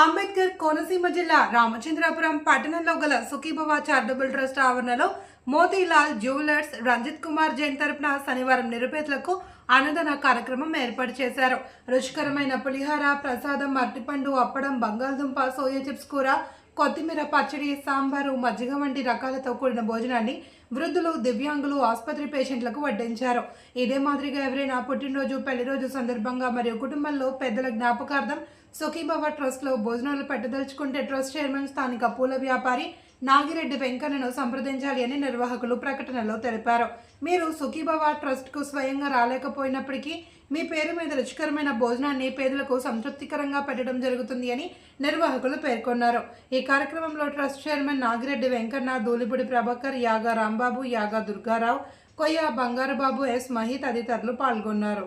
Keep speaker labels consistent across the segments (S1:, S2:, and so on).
S1: అంబేద్కర్ కోనసీమ జిల్లా రామచంద్రాపురం పట్టణంలో గల సుఖీభవ చారిటబుల్ ట్రస్ట్ ఆవరణలో మోతీలాల్ జ్యువెలర్స్ రంజిత్ కుమార్ జైన్ తరపున శనివారం నిరుపేదలకు అన్నదాన కార్యక్రమం ఏర్పాటు చేశారు. రుచికరమైన పులిహార ప్రసాదం అరటిపండు అప్పడం బంగాళదుంప సోయా చిప్స్ కూర కొత్తిమీర పచ్చడి సాంబారు మజ్జిగ వంటి రకాలతో కూడిన భోజనాన్ని వృద్ధులు దివ్యాంగులు ఆసుపత్రి పేషెంట్లకు వడ్డించారు. ఇదే మాదిరిగా ఎవరైనా పుట్టినరోజు పెళ్ళిరోజు సందర్భంగా మరియు కుటుంబంలో పెద్దల జ్ఞాపకార్థం సుఖీభవ ట్రస్ట్లో భోజనాలు పెట్టదలుచుకుంటే ట్రస్ట్ చైర్మన్ స్థానిక పూల వ్యాపారి నాగిరెడ్డి వెంకన్నను సంప్రదించాలి అని నిర్వాహకులు ప్రకటనలో తెలిపారు. మీరు సుఖీభవ ట్రస్ట్కు స్వయంగా రాలేకపోయినప్పటికీ మీ పేరు మీద రుచికరమైన భోజనాన్ని పేదలకు సంతృప్తికరంగా పెట్టడం జరుగుతుంది అని నిర్వాహకులు పేర్కొన్నారు. ఈ కార్యక్రమంలో trust chairman Nagireddy Venkanna Dulipudi Prabhakar Yaga Rambabu Yaga Durgarao Koyya Bangarubabu S Mahi తదితరులు పాల్గొన్నారు.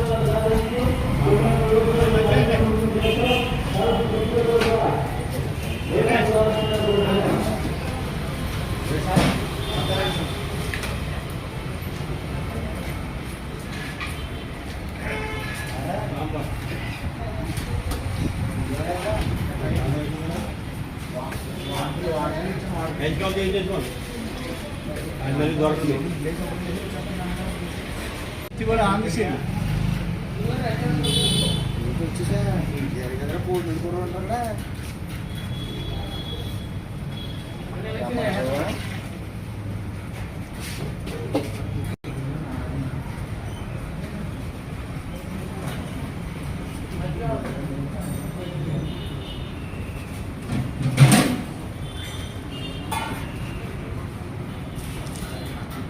S2: కూడా ఆంధ్రసేన వచ్చేసా దగ్గర పోటీ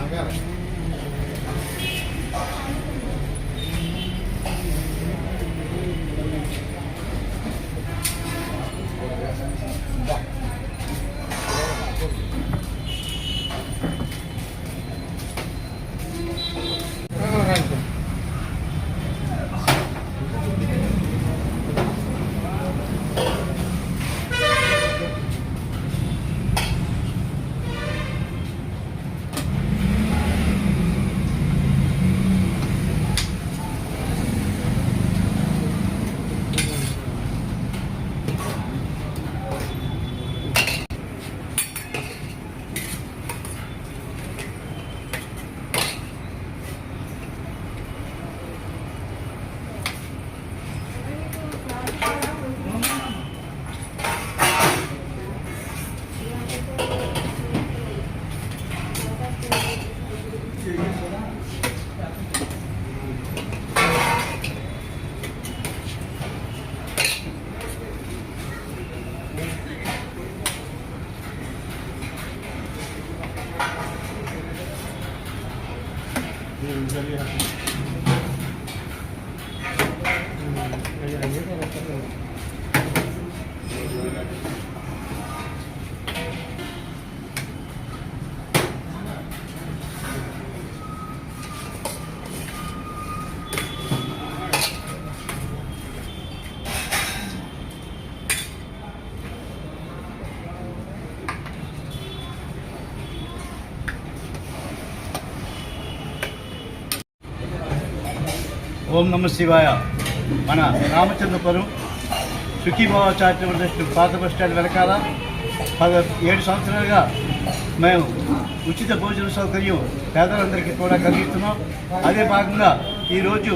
S2: ఆగారు 嗯，家里啊，嗯，家里那个。
S3: ఓం నమ శివాయ. మన రామచంద్రపురం సుఖీభావ చారిటబుల్ ట్రస్ట్ పాత బస్ స్టాండ్ వెనకాల పద ఏడు సంవత్సరాలుగా మేము ఉచిత భోజన సౌకర్యం పేదలందరికీ కూడా కలిగిస్తున్నాం. అదే భాగంగా ఈరోజు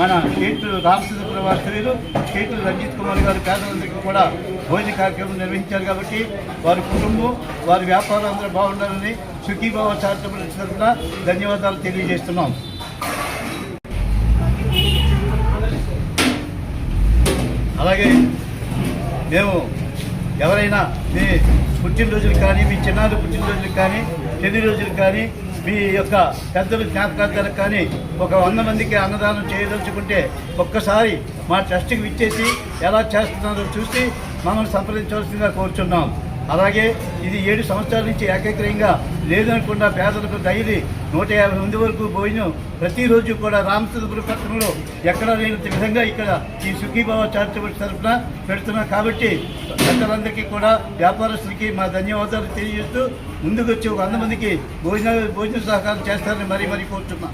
S3: మన కేతులు రామచంద్రపుర వాస్తవ్యులు కేతులు రంజిత్ కుమార్ గారు పేదలందరికీ కూడా భోజన కార్యక్రమం నిర్వహించారు కాబట్టి వారి కుటుంబం వారి వ్యాపారం అందరూ బాగుండాలని సుఖీభావ చారిటబుల్ తరఫున ధన్యవాదాలు తెలియజేస్తున్నాం. అలాగే మేము ఎవరైనా మీ పుట్టినరోజులు కానీ మీ చిన్నారి పుట్టినరోజులకు కానీ పెళ్ళి రోజులకు కానీ మీ యొక్క పెద్దలు జ్ఞాపకార్థాలకు కానీ ఒక వంద మందికి అన్నదానం చేయదలుచుకుంటే ఒక్కసారి మా ట్రస్ట్కి విచ్చేసి ఎలా చేస్తున్నారో చూసి మనం సంప్రదించవలసిందిగా కోరుచున్నాం. అలాగే ఇది ఏడు సంవత్సరాల నుంచి ఏకగ్రహంగా లేదనుకున్న పేదలకు డైలీ నూట యాభై మంది వరకు భోజనం ప్రతిరోజు కూడా రామచంద్రపురం పట్టణంలో ఎక్కడ లేని విధంగా ఇక్కడ ఈ సుఖీభావ చారిటబుల్ తరఫున పెడుతున్నాం. కాబట్టి పెద్దలందరికీ కూడా వ్యాపారస్తులకి మా ధన్యవాదాలు తెలియజేస్తూ ముందుకు వచ్చి ఒక వంద మందికి భోజన భోజన సహకారం చేస్తారని మరీ మరీ కోరుతున్నాం